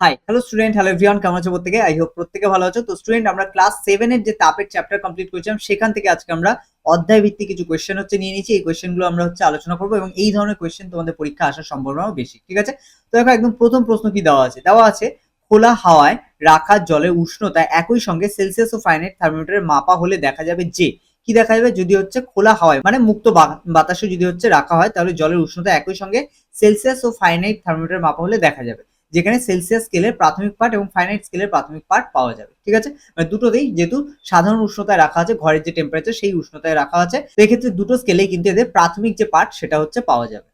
Hi hello student hello everyone কেমন আছো প্রত্যেকে? আই হোপ প্রত্যেকে ভালো আছো। তো স্টুডেন্ট আমরা ক্লাস সেভেনের যে তাপের চ্যাপ্টার কমপ্লিট করেছিলাম, সেখান থেকে আজকে আমরা অধ্যায় ভিত্তিক কিছু কোয়েশ্চেন হচ্ছে নিয়ে নিয়েছি। এই কোয়েশ্চেনগুলো আমরা হচ্ছে আলোচনা করব এবং এই ধরনের কোয়েশ্চেন তোমাদের পরীক্ষা আসার সম্ভাবনাও বেশি, ঠিক আছে? তো দেখো একদম প্রথম প্রশ্ন কি দেওয়া আছে? দেওয়া আছে, খোলা হাওয়ায় রাখা জলের উষ্ণতা একই সঙ্গে সেলসিয়াস ও ফাইনাইট থার্মোমিটারের মাপা হলে দেখা যাবে যে। কি দেখা যাবে? যদি হচ্ছে খোলা হাওয়ায় মানে মুক্ত বাতাসে যদি হচ্ছে রাখা হয়, তাহলে জলের উষ্ণতা একই সঙ্গে সেলসিয়াস ও ফাইনাইট থার্মোমিটার মাপা হলে দেখা যাবে। যেখানে সেলসিয়াস স্কেলের প্রাথমিক পার্ট এবং ফাইনাইট স্কেলের প্রাথমিক পার্ট পাওয়া যাবে, ঠিক আছে? মানে দুটোতেই যেহেতু সাধারণ উষ্ণতায় রাখা আছে, ঘরের যে টেম্পারেচার সেই উষ্ণতায় রাখা আছে, তো এক্ষেত্রে দুটো স্কেলেই কিন্তু এদের প্রাথমিক যে পার্ট সেটা হচ্ছে পাওয়া যাবে।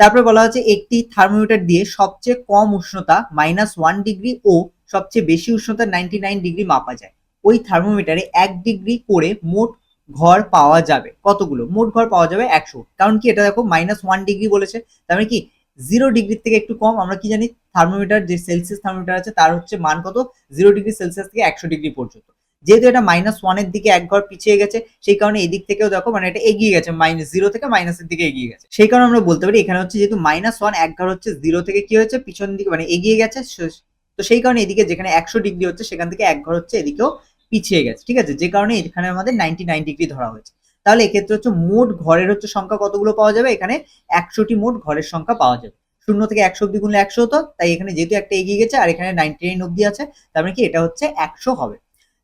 তারপরে বলা হচ্ছে একটি থার্মোমিটার দিয়ে সবচেয়ে কম উষ্ণতা মাইনাস ওয়ান ডিগ্রি ও সবচেয়ে বেশি উষ্ণতা নাইনটি নাইন ডিগ্রি মাপা যায়। ওই থার্মোমিটারে এক ডিগ্রি করে মোট ঘর পাওয়া যাবে। কতগুলো? মোট ঘর পাওয়া যাবে একশো। কারণ কি এটা দেখো মাইনাস ওয়ান ডিগ্রি বলেছে, তার মানে কি জিরো ডিগ্রির থেকে একটু কম, আমরা কি জানি থার্মোমিটার যে সেলসিয়াস থার্মোমিটার আছে, তার হচ্ছে মান কত? জিরো ডিগ্রি সেলসিয়াস থেকে একশো ডিগ্রি পর্যন্ত। যেহেতু এটা মাইনাস ওয়ানের দিকে এক ঘর পিছিয়ে গেছে, সেই কারণে এদিক থেকেও দেখো মানে এটা এগিয়ে গেছে মাইনাস জিরো থেকে মাইনাসের দিকে এগিয়ে গেছে। সেই কারণে আমরা বলতে পারি, এখানে হচ্ছে যেহেতু মাইনাস ওয়ান এক ঘর হচ্ছে জিরো থেকে কি হয়েছে? পিছন দিকে মানে এগিয়ে গেছে তো সেই কারণে এদিকে যেখানে একশো ডিগ্রি হচ্ছে, সেখান থেকে এক ঘর হচ্ছে এদিকেও পিছিয়ে গেছে, ঠিক আছে? যে কারণে এখানে আমাদের নাইনটি নাইন ডিগ্রি ধরা হয়েছে। তাহলে এক্ষেত্রে হচ্ছে মোট ঘরের হচ্ছে সংখ্যা কতগুলো পাওয়া যাবে? এখানে একশোটি মোট ঘরের সংখ্যা পাওয়া যাবে। শূন্য থেকে একশো অব্দি গুণলে একশো হতো, তাই এখানে যেহেতু একটা এগিয়ে গেছে আর এখানে নাইনটি নাইন অব্দি আছে, তার মানে কি এটা হচ্ছে একশো হবে।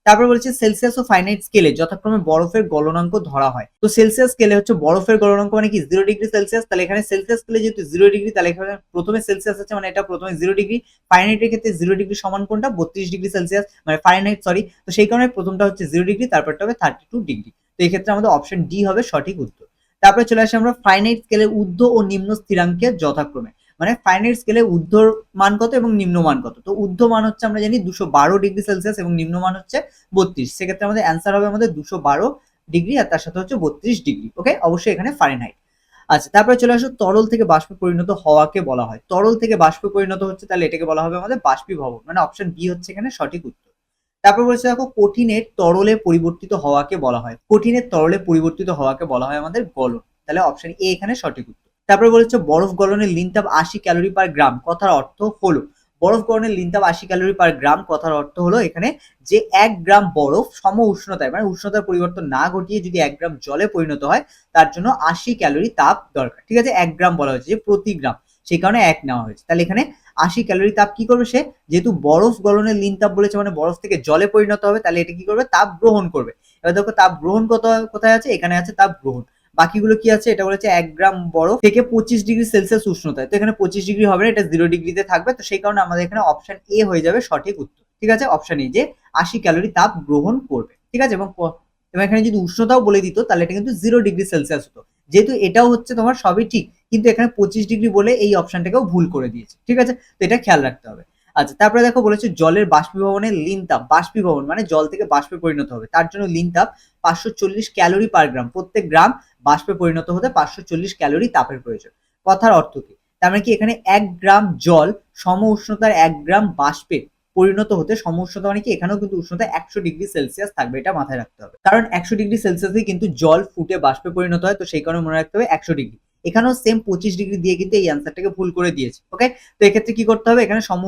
তারপর বলছে সেলসিয়াস ও ফাইনাইট স্কেলে যথাক্রমে বরফের গলনাঙ্ক ধরা হয়। তো সেলসিয়াস স্কেলে হচ্ছে বরফের গলনাঙ্ক মানে কি? জিরো ডিগ্রি সেলসিয়াস তাহলে এখানে সেলসিয়াস স্কেলে যেহেতু জিরো ডিগ্রি তাহলে এখানে প্রথমে সেলসিয়াস আছে মানে এটা প্রথমে জিরো ডিগ্রি ফাইনাইটের ক্ষেত্রে জিরো ডিগ্রি সমান কোনটা? বত্রিশ ডিগ্রি সেলসিয়াস মানে ফাইনাইট সরি তো সেই কারণে প্রথমটা হচ্ছে জিরো ডিগ্রি তারপরটা হবে থার্টি টু ডিগ্রি তো এই ক্ষেত্রে আমাদের অপশন ডি হবে সঠিক উত্তর। তারপরে চলে আসি আমরা ফাইনাইট স্কেলের ঊর্ধ্ব ও নিম্ন স্থিরাঙ্কের যথাক্রমে। মানে ফাইনাইট স্কেলে ঊর্ধ্বর মান কত এবং নিম্ন মান কত? তো ঊর্ধ্ব মান হচ্ছে আমরা জানি দুশো বারো ডিগ্রি সেলসিয়াস এবং নিম্ন মান হচ্ছে বত্রিশ। সেক্ষেত্রে আমাদের অ্যান্সার হবে আমাদের দুশো বারো ডিগ্রি আর তার সাথে হচ্ছে বত্রিশ ডিগ্রি। ওকে অবশ্যই এখানে ফারেনহাইট আচ্ছা তারপরে চলে আসো তরল থেকে বাষ্পে পরিণত হওয়াকে বলা হয়। তরল থেকে বাষ্পে পরিণত হচ্ছে, তাহলে এটাকে বলা হবে আমাদের বাষ্পীভবন। মানে অপশন বি হচ্ছে এখানে সঠিক উত্তর। তারপর বলছে দেখো কঠিনের তরলে পরিবর্তিত হওয়াকে বলা হয়। কঠিনের তরলে পরিবর্তিত হওয়াকে বলা হয় আমাদের গলন। তাহলে অপশন এ এখানে সঠিক উত্তর। তারপরে বলেছে, বরফ গলনের লিনতাপ আশি ক্যালোরি পার গ্রাম, কথার অর্থ হলো, বরফ গলনের লিনতাপ আশি ক্যালোরি পার গ্রাম, কথার অর্থ হলো এখানে যে এক গ্রাম বরফ সম উষ্ণতায় মানে উষ্ণতার পরিবর্তন না ঘটিয়ে যদি এক গ্রাম জলে পরিণত হয়, তার জন্য আশি ক্যালোরি তাপ দরকার। ঠিক আছে, এক গ্রাম বলা হয়েছে, যে প্রতি গ্রাম। সেই কারণে এক নেওয়া হয়েছে। তাহলে এখানে আশি ক্যালোরি তাপ কি করবে সে? যেহেতু বরফ গলনের লিন তাপ বলেছে মানে বরফ থেকে জলে পরিণত হবে, তাহলে এটা কি করবে? তাপ গ্রহণ করবে। এবার দেখো, তাপ গ্রহণ কত, কোথায় আছে? এখানে আছে তাপ গ্রহণ। বাকিগুলো কি আছে? এটা বলেছে এক গ্রাম বরফ থেকে পঁচিশ ডিগ্রি সেলসিয়াস উষ্ণতায়। তো এখানে পঁচিশ ডিগ্রি হবে না, এটা জিরো ডিগ্রিতে থাকবে। তো সেই কারণে আমাদের এখানে অপশন এ হয়ে যাবে সঠিক উত্তর। ঠিক আছে? অপশন এ যে আশি ক্যালোরি তাপ গ্রহণ করবে। ঠিক আছে? এবং এবং এখানে যদি উষ্ণতাও বলে দিত, তাহলে এটা কিন্তু জিরো ডিগ্রি সেলসিয়াস হতো। যেহেতু এটাও হচ্ছে তোমার সবই ঠিক, কিন্তু এখানে পঁচিশ ডিগ্রি বলে এই অপশনটাকেও ভুল করে দিয়েছে। ঠিক আছে? তো এটা খেয়াল রাখতে হবে। আচ্ছা তারপরে দেখো বলেছে জলের বাষ্পীভবনের লিন তাপ। বাষ্পীভবন মানে জল থেকে বাষ্পে পরিণত হবে। তার জন্য লিন তাপ পাঁচশো চল্লিশ ক্যালোরি পার গ্রাম। প্রত্যেক গ্রাম বাষ্পে পরিণত হতে পাঁচশো চল্লিশ ক্যালোরি তাপের প্রয়োজন। কথার অর্থ কি? তার মানে কি এখানে এক গ্রাম জল সম উষ্ণতার এক গ্রাম বাষ্পে পরিণত হতে সম উষ্ণতা মানে কি? এখানেও কিন্তু উষ্ণতা একশো ডিগ্রি সেলসিয়াস থাকবে, এটা মাথায় রাখতে হবে। কারণ একশো ডিগ্রি সেলসিয়াসে কিন্তু জল ফুটে বাষ্পে পরিণত হয়, তো সেই কারণে মনে রাখতে হবে একশো ডিগ্রি। এখানেও সেম পঁচিশ ডিগ্রি দিয়ে কিন্তু এই অ্যান্সারটাকে ভুল করে দিয়েছে ওকে তো এক্ষেত্রে কি করতে হবে? এখানে সম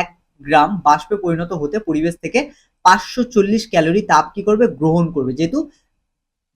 এক গ্রাম বাষ্পে পরিণত হতে পরিবেশ থেকে পাঁচশো চল্লিশ ক্যালোরি তাপ কি করবে? গ্রহণ করবে। যেহেতু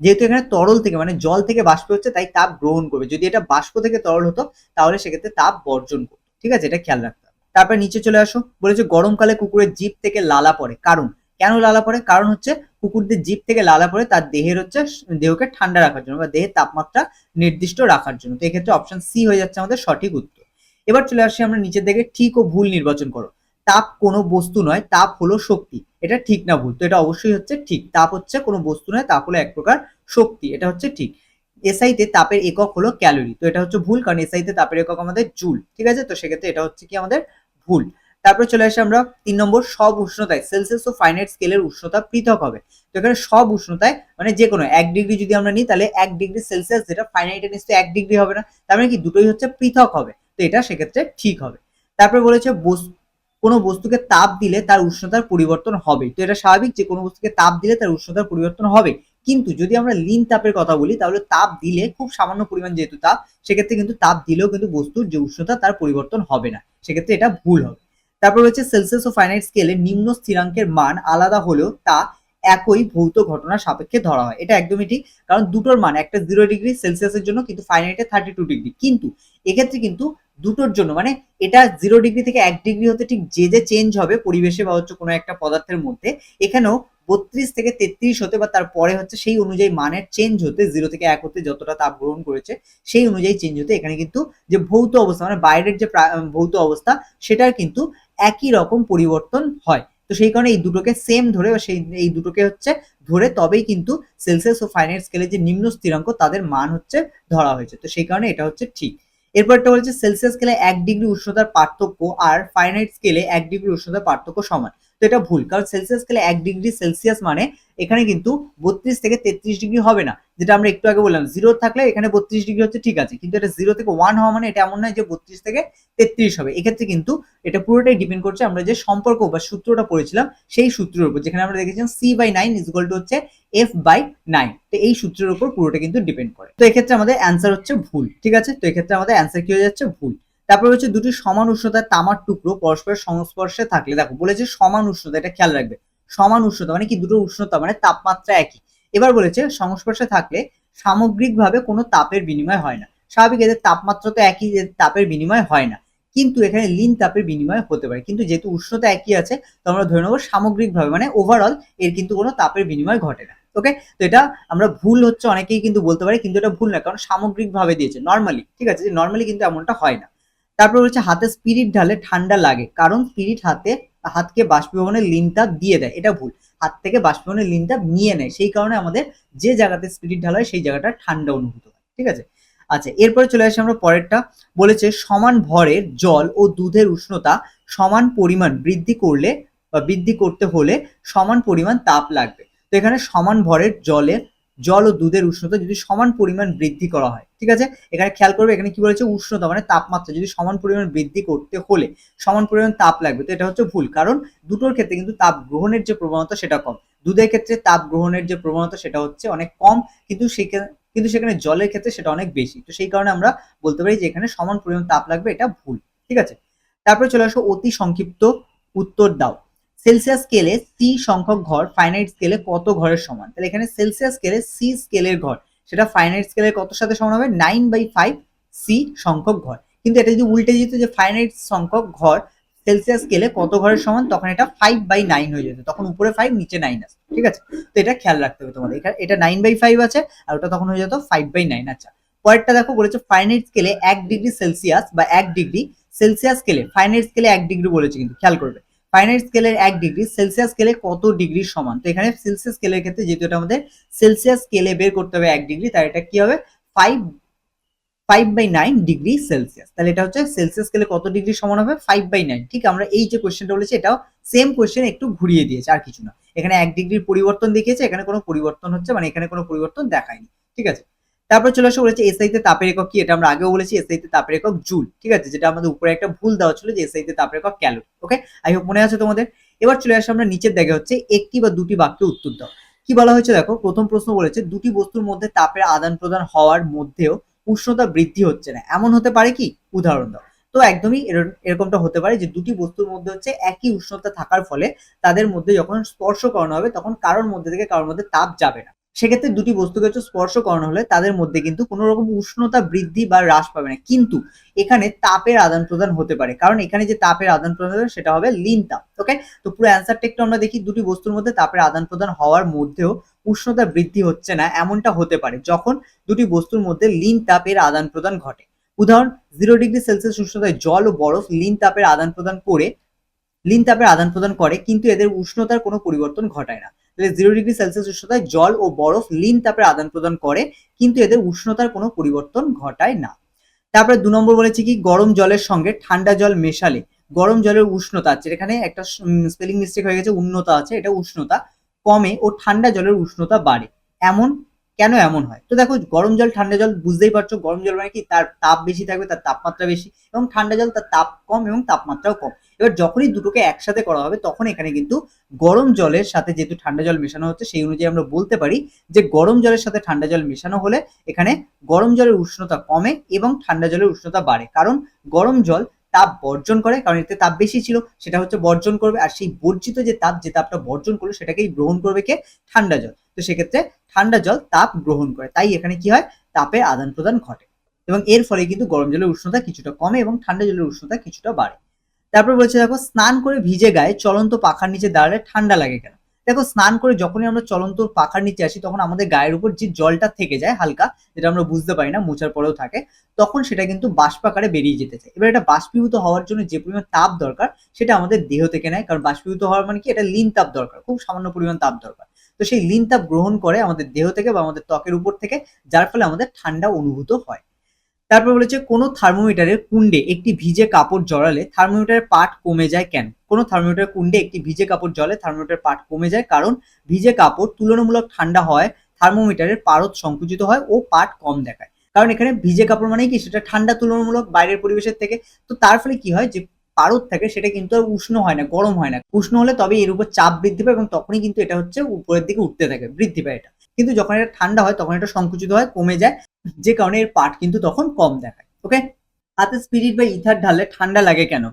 যেহেতু এখানে তরল থেকে মানে জল থেকে বাষ্প হচ্ছে, তাই তাপ গ্রহণ করবে। যদি এটা বাষ্প থেকে তরল হতো, তাহলে সেক্ষেত্রে তাপ বর্জন করতো, ঠিক আছে? এটা খেয়াল রাখতে হবে। তারপর নিচে চলে আসো। বলেছে গরমকালে কুকুরের জিভ থেকে লালা পড়ে। কারণ? কেন লালা পড়ে? কারণ হচ্ছে কুকুরদের জিভ থেকে লালা পড়ে, তার দেহের হচ্ছে দেহকে ঠান্ডা রাখার জন্য বা দেহের তাপমাত্রা নির্দিষ্ট রাখার জন্য। তো এক্ষেত্রে অপশন সি হয়ে যাচ্ছে আমাদের সঠিক উত্তর। এবার চলে আসি আমরা নিচের দিকে, ঠিক ও ভুল নির্বাচন করো। তাপ কোনো বস্তু নয়, তাপ হলো শক্তি। এটা ঠিক না ভুল? তো এটা অবশ্যই হচ্ছে ঠিক। তাপ হচ্ছে কোনো বস্তু নয়, তাপ হলো এক প্রকার শক্তি। এটা হচ্ছে ঠিক। এসআইতে তাপের একক হলো ক্যালোরি। তো এটা হচ্ছে ভুল, কারণ এসআইতে তাপের একক আমাদের জুল। ঠিক আছে? তো সেক্ষেত্রে এটা হচ্ছে কি আমাদের ভুল। তারপরে চলে আসে আমরা তিন নম্বর সব উষ্ণতায় সেলসিয়াস ও ফাইনাইট স্কেলের উষ্ণতা পৃথক হবে। তো এখানে সব উষ্ণতায় মানে যে কোনো এক ডিগ্রি যদি আমরা নিই, তাহলে এক ডিগ্রি সেলসিয়াস যেটা ফাইনাইটের নিশ্চয়ই এক ডিগ্রি হবে না, তার মানে কি দুটোই হচ্ছে পৃথক হবে। তো এটা সেক্ষেত্রে ঠিক হবে। তারপরে বলেছে বস- কোনো বস্তুকে তাপ দিলে তার উষ্ণতার পরিবর্তন হবে। তো এটা স্বাভাবিক যে কোনো বস্তুকে তাপ দিলে তার উষ্ণতার পরিবর্তন হবে। কিন্তু যদি আমরা লিন তাপের কথা বলি, তাহলে তাপ দিলে খুব সামান্য পরিমাণ যেহেতু তাপ, সেক্ষেত্রে কিন্তু তাপ দিলেও কিন্তু বস্তুর যে উষ্ণতা তার পরিবর্তন হবে না। সেক্ষেত্রে এটা ভুল হবে। তারপর হচ্ছে সেলসিয়াস ও ফাইনাইট স্কেলে নিম্ন স্থিরাঙ্কের মান আলাদা হলেও তা একই ভৌত ঘটনার সাপেক্ষে ধরা হয়। এটা একদমই ঠিক, কারণ দুটোর মান, একটা জিরো ডিগ্রি সেলসিয়াসের জন্য, কিন্তু ফাইনাইটে থার্টি টু ডিগ্রি কিন্তু এক্ষেত্রে কিন্তু দুটোর জন্য মানে এটা জিরো ডিগ্রি থেকে এক ডিগ্রি হতে ঠিক যে যে চেঞ্জ হবে পরিবেশে বা হচ্ছে কোনো একটা পদার্থের মধ্যে, এখানেও বত্রিশ থেকে তেত্রিশ হতে বা তারপরে হচ্ছে সেই অনুযায়ী মানের চেঞ্জ হতে জিরো থেকে এক হতে যতটা তাপ গ্রহণ করেছে, সেই অনুযায়ী চেঞ্জ হতে, এখানে কিন্তু যে ভৌত অবস্থা মানে বাইরের যে ভৌত অবস্থা, সেটার কিন্তু একই রকম পরিবর্তন হয়। তো সেই কারণে এই দুটোকে সেম ধরে সেই, এই দুটোকে হচ্ছে ধরে তবেই কিন্তু সেলসিয়াস ও ফাইনাইট স্কেলে যে নিম্ন স্থিরাঙ্ক তাদের মান হচ্ছে ধরা হয়েছে। তো সেই কারণে এটা হচ্ছে ঠিক। এরপরটা বলছে সেলসিয়াস স্কেলে এক ডিগ্রি উষ্ণতার পার্থক্য আর ফাইনাইট স্কেলে এক ডিগ্রি উষ্ণতার পার্থক্য সমান। তো এটা ভুল, কারণ সেলসিয়াস স্কেলে এক ডিগ্রি সেলসিয়াস মানে এখানে কিন্তু বত্রিশ থেকে তেত্রিশ ডিগ্রি হবে না, যেটা আমরা একটু আগে বললাম। জিরো থাকলে এখানে বত্রিশ ডিগ্রি হচ্ছে ঠিক আছে, কিন্তু এটা জিরো থেকে ওয়ান হওয়া মানে এটা এমন নয় যে বত্রিশ থেকে তেত্রিশ হবে। এক্ষেত্রে কিন্তু এটা পুরোটাই ডিপেন্ড করছে আমরা যে সম্পর্ক বা সূত্রটা পড়েছিলাম, সেই সূত্রের উপর, যেখানে আমরা দেখেছিলাম C by nine is to হচ্ছে এফ বাই নাইন তো এই সূত্রের উপর পুরোটা কিন্তু ডিপেন্ড করে। তো এক্ষেত্রে আমাদের অ্যান্সার হচ্ছে ভুল, ঠিক আছে? তো এক্ষেত্রে আমাদের অ্যান্সার কি হয়ে যাচ্ছে? ভুল। তারপর হচ্ছে দুটি সমান উষ্ণতার তামার টুকরো পরস্পরের সংস্পর্শে থাকলে, দেখো বলেছে সমান উষ্ণতা, এটা খেয়াল রাখবে। সমান উষ্ণতা মানে কি? দুটো উষ্ণতা মানে তাপমাত্রা একই। এবার বলেছে সংস্পর্শে থাকলে সামগ্রিকভাবে কোনো তাপের বিনিময় হয় না। স্বাভাবিক এদের তাপমাত্রা তো একই তাপের বিনিময় হয় না। কিন্তু এখানে লিন তাপের বিনিময় হতে পারে। কিন্তু যেহেতু উষ্ণতা একই আছে, তো আমরা ধরে নেব সামগ্রিকভাবে মানে ওভারঅল এর কিন্তু কোনো তাপের বিনিময় ঘটে না। ওকে তো এটা আমরা ভুল হচ্ছে, অনেকেই কিন্তু বলতে পারে, কিন্তু এটা ভুল না, কারণ সামগ্রিকভাবে দিয়েছে। নর্মালি ঠিক আছে? যে নর্মালি কিন্তু এমনটা হয় না। তারপর হচ্ছে হাতে স্পিরিট ঢালে ঠান্ডা লাগে। কারণ স্পিরিট হাতে, হাতকে বাষ্পীভবনের লিনটা দিয়ে দেয়। এটা ভুল। হাত থেকে বাষ্পীভবনের লিনটা নিয়ে নেয়। সেই কারণে আমাদের যে জায়গাতে স্পিরিট ঢালা হয় সেই জায়গাটা ঠান্ডা অনুভূত হয়। ঠিক আছে? আচ্ছা এরপরে চলে আসি আমরা পরেরটা। বলেছে সমান ভরের জল ও দুধের উষ্ণতা সমান পরিমাণ বৃদ্ধি করলে বা বৃদ্ধি করতে হলে সমান পরিমাণ তাপ লাগবে। তো এখানে সমান ভরের জলে জল ও দুধের উষ্ণতা যদি সমান পরিমাণ বৃদ্ধি করা হয়, ঠিক আছে? এখানে খেয়াল করবে, এখানে কি বলেছে? উষ্ণতা মানে তাপমাত্রা। যদি সমান পরিমাণ বৃদ্ধি করতে হলে সমান পরিমাণ তাপ লাগবে। তো এটা হচ্ছে ভুল, কারণ দুটোর ক্ষেত্রে কিন্তু তাপ গ্রহণের যে প্রবণতা সেটা কম। দুধের ক্ষেত্রে তাপ গ্রহণের যে প্রবণতা সেটা হচ্ছে অনেক কম, কিন্তু সেখানে কিন্তু সেখানে জলের ক্ষেত্রে সেটা অনেক বেশি। তো সেই কারণে আমরা বলতে পারি যে এখানে সমান পরিমাণ তাপ লাগবে, এটা ভুল, ঠিক আছে? তারপরে চলে আসো অতি সংক্ষিপ্ত উত্তর দাও। সেলসিয়াস স্কেলে সি সংখ্যক ঘর ফাইনাইট স্কেলে কত ঘরের সমান? তাহলে এখানে সেলসিয়াস স্কেলে সি স্কেলের ঘর। সেটা ফাইনাইট স্কেলের কত সাথে সমান হবে? নাইন বাই ফাইভ সি সংখ্যক ঘর। কিন্তু এটা যদি উল্টে যেত যে ফাইনাইট সংখ্যক ঘর সেলসিয়াস স্কেলে কত ঘরের সমান, তখন এটা ফাইভ বাই নাইন হয়ে যেত। তখন উপরে ফাইভ নিচে নাইন আছে ঠিক আছে? তো এটা খেয়াল রাখতে হবে তোমাদের। এখানে এটা নাইন বাই ফাইভ আছে, আর ওটা তখন হয়ে যেত ফাইভ বাই নাইন আচ্ছা পরেরটা দেখো বলেছে ফাইনাইট স্কেলে এক ডিগ্রি সেলসিয়াস বা এক ডিগ্রি সেলসিয়াস স্কেলে ফাইনাইট স্কেলে এক ডিগ্রি বলেছে কিন্তু, খেয়াল করবে। ফাইনাইট স্কেলের এক ডিগ্রি সেলসিয়াস স্কেলে কত ডিগ্রি সমান? তো এখানে সেলসিয়াস স্কেলের ক্ষেত্রে যেহেতু এটা আমাদের সেলসিয়াস স্কেলে বের করতে হবে এক ডিগ্রি তার এটা কি হবে? Five five by nine degree Celsius তাহলে এটা হচ্ছে সেলসিয়াস স্কেলে কত ডিগ্রি সমান হবে? ফাইভ বাই নাইন ঠিক আমরা এই যে কোয়েশ্চেনটা বলেছি, এটাও সেম কোয়েশ্চেন একটু ঘুরিয়ে দিয়েছে, আর কিছু না। এখানে এক ডিগ্রির পরিবর্তন দেখিয়েছে, এখানে কোনো পরিবর্তন হচ্ছে মানে এখানে কোনো পরিবর্তন দেখায়নি। ঠিক আছে? তারপর চলে আসে, বলেছে এসআইতে তাপের একক কি? এটা আমরা আগেও বলেছি এসআইতে তাপের একক জুল, ঠিক আছে? যেটা আমাদের উপরে একটা ভুল দেওয়া ছিল যে এসআইতে তাপের একক ক্যালোরি ওকে আই হোপ মনে আছে তোমাদের? এবার চলে আসে আমরা নিচের দেখে হচ্ছে একটি বা দুটি বাক্যে উত্তর দাও। কি বলা হয়েছে দেখো? প্রথম প্রশ্ন বলেছে, দুটি বস্তুর মধ্যে তাপের আদান প্রদান হওয়ার মধ্যেও উষ্ণতা বৃদ্ধি হচ্ছে না। এমন হতে পারে কি? উদাহরণ দাও। তো একদমই এর- এরকমটা হতে পারে যে দুটি বস্তুর মধ্যে হচ্ছে একই উষ্ণতা থাকার ফলে তাদের মধ্যে যখন স্পর্শ করানো হবে, তখন কারোর মধ্যে থেকে কারোর মধ্যে তাপ যাবে না। সেক্ষেত্রে দুটি বস্তুকে হচ্ছে স্পর্শ করানো হলে তাদের মধ্যে কিন্তু কোনো রকম উষ্ণতা বৃদ্ধি বা হ্রাস পাবে না। কিন্তু এখানে তাপের আদান প্রদান হতে পারে। কারণ এখানে যে তাপের আদান প্রদান হবে সেটা হবে লিন তাপ ওকে তো পুরো অ্যান্সারটা একটু আমরা দেখি, দুটি বস্তুর মধ্যে তাপের আদান প্রদান হওয়ার মধ্যেও উষ্ণতা বৃদ্ধি হচ্ছে না, এমনটা হতে পারে যখন দুটি বস্তুর মধ্যে লিন তাপের আদান প্রদান ঘটে। উদাহরণ জিরো ডিগ্রি সেলসিয়াস উষ্ণতায় জল ও বরফ লিন তাপের আদান প্রদান করে লিন তাপের আদান প্রদান করে, কিন্তু এদের উষ্ণতার কোনো পরিবর্তন ঘটায় না। তাহলে জিরো ডিগ্রি সেলসিয়াস উষ্ণতায় জল ও বরফ লিন তাপের আদান প্রদান করে, কিন্তু এদের উষ্ণতার কোনো পরিবর্তন ঘটায় না। তারপরে দু নম্বর বলেছে কি, গরম জলের সঙ্গে ঠান্ডা জল মেশালে। গরম জলের উষ্ণতা আছে এখানে একটা স্পেলিং মিস্টেক হয়ে গেছে উষ্ণতা আছে, এটা উষ্ণতা কমে ও ঠান্ডা জলের উষ্ণতা বাড়ে। এমন, কেন এমন হয়? তো দেখো, গরম জল, ঠান্ডা জল বুঝতেই পারছ, গরম জল মানে কি? তার তাপ বেশি থাকবে, তার তাপমাত্রা বেশি এবং ঠান্ডা জল তার তাপ কম এবং তাপমাত্রাও কম। এবার যখনই দুটোকে একসাথে করা হবে, তখন এখানে কিন্তু গরম জলের সাথে যেহেতু ঠান্ডা জল মেশানো হচ্ছে, সেই অনুযায়ী আমরা বলতে পারি যে গরম জলের সাথে ঠান্ডা জল মেশানো হলে এখানে গরম জলের উষ্ণতা কমে এবং ঠান্ডা জলের উষ্ণতা বাড়ে। কারণ গরম জল তাপ বর্জন করে, কারণ এতে তাপ বেশি ছিল, সেটা হচ্ছে বর্জন করবে, আর সেই বর্জিত যে তাপ, যে তাপটা বর্জন করল, সেটাকেই গ্রহণ করবে কে? ঠান্ডা জল। তো সেক্ষেত্রে ঠান্ডা জল তাপ গ্রহণ করে। তাই এখানে কি হয়? তাপের আদান প্রদান ঘটে। এবং এর ফলে কিন্তু গরম জলের উষ্ণতা কিছুটা কমে এবং ঠান্ডা জলের উষ্ণতা কিছুটা বাড়ে। তারপর বলছে, দেখো, স্নান করে ভিজে গায়ে চলন্ত পাখার নিচে দাঁড়ালে ঠান্ডা লাগে কেন? দেখো, স্নান করে যখনই আমরা চলন্ত পাখার নিচে আসি, তখন আমাদের গায়ের উপর যে জলটা থেকে যায় হালকা, যেটা আমরা বুঝতে পারি না মোচার পরেও থাকে, তখন সেটা কিন্তু বাষ্পাকারে বেরিয়ে যেতে চায়। এবার এটা বাষ্পীভূত হওয়ার জন্য যে পরিমাণ তাপ দরকার, সেটা আমাদের দেহ থেকে নেয়, কারণ বাষ্পীভূত হওয়ার মানে কি? এটা লিন তাপ দরকার, খুব সামান্য পরিমাণ তাপ দরকার। তো সেই লিন তাপ গ্রহণ করে আমাদের দেহ থেকে বা আমাদের ত্বকের উপর থেকে, যার ফলে আমাদের ঠান্ডা অনুভূত হয়। তারপর বলেছে, কোনো থার্মোমিটারের কুণ্ডে একটি ভিজে কাপড় জড়ালে থার্মোমিটারের পাট কমে যায় কেন? কোনো থার্মোমিটারের কুণ্ডে একটি ভিজে কাপড় জলে থার্মোমিটারের পাট কমে যায় কারণ ভিজে কাপড় তুলনামূলক ঠান্ডা হয় থার্মোমিটারের পারদ সংকুচিত হয় ও পাট কম দেখায়। কারণ এখানে ভিজে কাপড় মানে কি? সেটা ঠান্ডা তুলনামূলক বাইরের পরিবেশের থেকে। তো তার ফলে কি হয়? যে পারদ থাকে সেটা কিন্তু আর উষ্ণ হয় না, গরম হয় না। উষ্ণ হলে তবে এর উপর চাপ বৃদ্ধি পায় এবং তখনই কিন্তু এটা হচ্ছে উপরের দিকে উঠতে থাকে, বৃদ্ধি পায় এটা। কিন্তু যখন এটা ঠান্ডা হয়, তখন এটা সংকুচিত হয়, কমে যায়। যে কারণে এর পাট কিন্তু তখন কম দেখায়, ওকে? হাতে স্পিরিট বা ইথার ঢাললে ঠান্ডা লাগে কেন?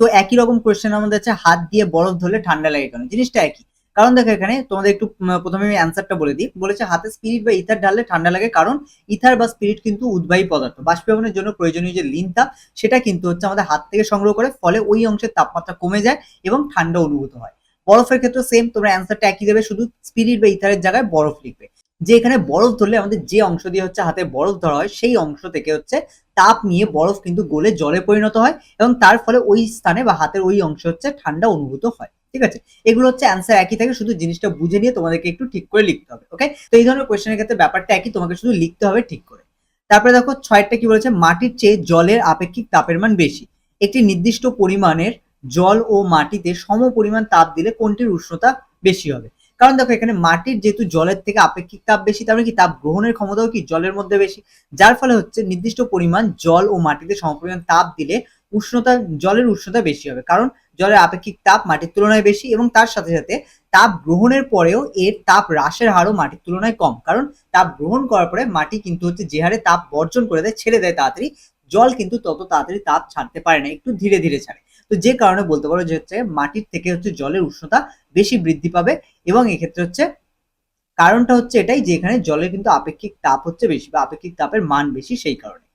তো একই রকম কোয়েশ্চেন আমাদের আছে, হাত দিয়ে বরফ ধরলে ঠান্ডা লাগে কেন? জিনিসটা একই। কারণ দেখো এখানে তোমাদের একটু প্রথমে আমি অ্যান্সারটা বলে দিই। বলেছে হাতে স্পিরিট বা ইথার ঢাললে ঠান্ডা লাগে কারণ ইথার বা স্পিরিট কিন্তু উদ্বায়ী পদার্থ। বাষ্পীভবনের জন্য প্রয়োজনীয় যে লিন তাপ, সেটা কিন্তু হচ্ছে আমাদের হাত থেকে সংগ্রহ করে, ফলে ওই অংশের তাপমাত্রা কমে যায় এবং ঠান্ডা অনুভূত হয়। বরফের ক্ষেত্রে সেম তোমরা অ্যান্সারটা একই দেবে, শুধু স্পিরিট বা ইথারের জায়গায় বরফ লিখবে। যে এখানে বরফ ধরলে আমাদের যে অংশ দিয়ে হচ্ছে হাতে বরফ ধরা হয়, সেই অংশ থেকে হচ্ছে তাপ নিয়ে বরফ কিন্তু গলে জলে পরিণত হয় এবং তার ফলে ওই স্থানে বা হাতের ওই অংশ হচ্ছে ঠান্ডা অনুভূত হয়, ঠিক আছে? এগুলো হচ্ছে অ্যান্সার একই থাকে, শুধু জিনিসটা বুঝে নিয়ে তোমাদেরকে একটু ঠিক করে লিখতে হবে ওকে তো এই ধরনের কোয়েশ্চেনের ক্ষেত্রে ব্যাপারটা একই, তোমাকে শুধু লিখতে হবে ঠিক করে। তারপরে দেখো ছয়টা কি বলেছে? মাটির চেয়ে জলের আপেক্ষিক তাপের মান বেশি। একটি নির্দিষ্ট পরিমাণের জল ও মাটিতে সম পরিমাণ তাপ দিলে কোনটির উষ্ণতা বেশি হবে? কারণ দেখো, এখানে মাটির যেহেতু জলের থেকে আপেক্ষিক তাপ বেশি, তার মানে কি? তাপ গ্রহণের ক্ষমতাও কি? জলের মধ্যে বেশি। যার ফলে হচ্ছে নির্দিষ্ট পরিমাণ জল ও মাটিতে সমপরিমাণ তাপ দিলে উষ্ণতা, জলের উষ্ণতা বেশি হবে। কারণ জলের আপেক্ষিক তাপ মাটির তুলনায় বেশি এবং তার সাথে সাথে তাপ গ্রহণের পরেও এর তাপ হ্রাসের হারও মাটির তুলনায় কম। কারণ তাপ গ্রহণ করার পরে মাটি কিন্তু হচ্ছে যে হারে তাপ বর্জন করে দেয়, ছেড়ে দেয় তাড়াতাড়ি। জল কিন্তু তত তাড়াতাড়ি তাপ ছাড়তে পারে না, একটু ধীরে ধীরে ছাড়ে। তো যে কারণে বলতে পারো যে হচ্ছে মাটির থেকে হচ্ছে জলের উষ্ণতা বেশি বৃদ্ধি পাবে এবং এক্ষেত্রে হচ্ছে কারণটা হচ্ছে এটাই যে এখানে জলের কিন্তু আপেক্ষিক তাপ হচ্ছে বেশি বা আপেক্ষিক তাপের মান বেশি সেই কারণে।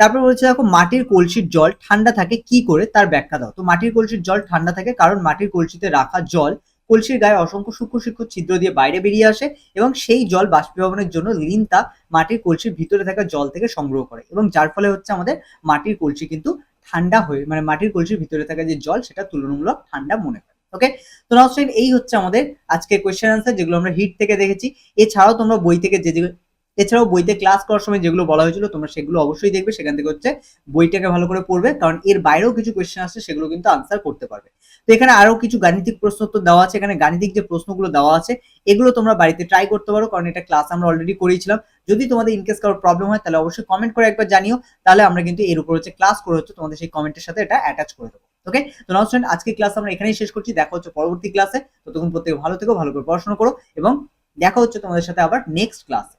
তারপর বলছে দেখো, মাটির কলসির জল ঠান্ডা থাকে কি করে তার ব্যাখ্যা দাও। তো মাটির কলসির জল ঠান্ডা থাকে কারণ মাটির কলসিতে রাখা জল কলসির গায়ে অসংখ্য সূক্ষ্ম সূক্ষ্ম ছিদ্র দিয়ে বাইরে বেরিয়ে আসে এবং সেই জল বাষ্পীভবনের জন্য লিন তাপ মাটির কলসির ভিতরে থাকা জল থেকে সংগ্রহ করে এবং যার ফলে হচ্ছে আমাদের মাটির কলসি কিন্তু ঠান্ডা হয়ে মানে মাটির কলসির ভিতরে থাকা যে জল, সেটা তুলনামূলক ঠান্ডা মনে হয়। ওকে তো নাও স্টুডেন্ট এই হচ্ছে আমাদের আজকে কোয়েশ্চেন আনসার যেগুলো আমরা হিট থেকে দেখেছি। এছাড়াও তোমরা বই থেকে যে যেগুলো, এছাড়াও বইতে ক্লাস করার সময় যেগুলো বলা হয়েছিল, তোমরা সেগুলো অবশ্যই দেখবে। সেখান থেকে হচ্ছে বইটাকে ভালো করে পড়বে, কারণ এর বাইরেও কিছু কোয়েশ্চেন আসছে, সেগুলো কিন্তু আনসার করতে পারবে। তো এখানে আরও কিছু গাণিতিক প্রশ্ন তো দেওয়া আছে, এখানে গাণিতিক যে প্রশ্নগুলো দেওয়া আছে, এগুলো তোমরা বাড়িতে ট্রাই করতে পারো, কারণ এটা ক্লাস আমরা অলরেডি করিয়েছিলাম যদি তোমাদের ইনকেস কারোর প্রবলেম হয়, তাহলে অবশ্যই কমেন্ট করে একবার জানিও। তাহলে আমরা কিন্তু এর উপর হচ্ছে ক্লাস করে হচ্ছে তোমাদের সেই কমেন্টের সাথে এটা অ্যাটাচ করে দেবো। ওকে তো নাও স্টুডেন্ট আজকে ক্লাস আমরা এখানেই শেষ করছি। দেখা হচ্ছে পরবর্তী ক্লাসে ততক্ষণ প্রত্যেকে ভালো থেকো, ভালো করে পড়াশোনা করো এবং দেখা হচ্ছে তোমাদের সাথে আবার নেক্সট ক্লাসে